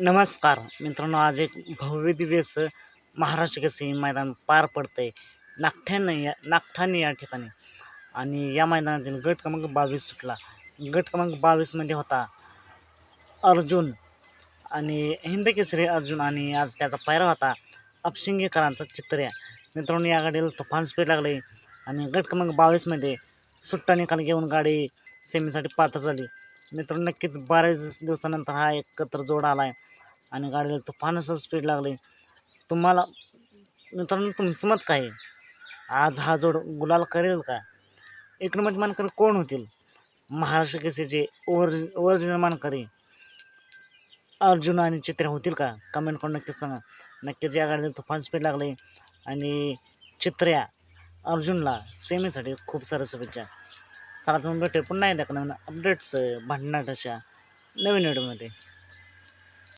नमस्कार. मित्रांनो आज एक भव्य दिव्य महाराष्ट्र केसरी मैदान पार पडतं आहे नागठ्यानं या नागठाणे या ठिकाणी. आणि या मैदानातील गट क्रमांक बावीस सुटला. गट क्रमांक बावीसमध्ये होता अर्जुन आणि हिंद केसरी अर्जुन आणि आज त्याचा पायरा होता अपशिंगेकरांचा चित्र्या. मित्रांनो या गाडीला तुफान स्पीड लागली आणि गट क्रमांक बावीसमध्ये सुट्टा निकाल घेऊन गाडी सेमीसाठी पात्र झाली. मित्रांनो नक्कीच बऱ्याच दिवसानंतर हा एकत्र जोड आला आहे आणि गाडीला तुफान असं स्पीड लागली. तुम्हाला मित्रांनो तुमचं मत काय आज हा जोड गुलाल करेल का? एक नंबर मानकरी कोण होतील? महाराष्ट्र केसेचे ओर ओरिजिनल मानकरी अर्जुन आणि चित्र्या होतील का? कमेंट करून नक्कीच सांगा. नक्कीच या गाडीला तुफान स्पीड लागले आणि चित्र्या अर्जुनला सेमीसाठी खूप साऱ्या शुभेच्छा. चला तुम्ही भेटू पुन्हा एकदा नवीन अपडेट्स भांडणाट अशा नवीन व्हिडिओमध्ये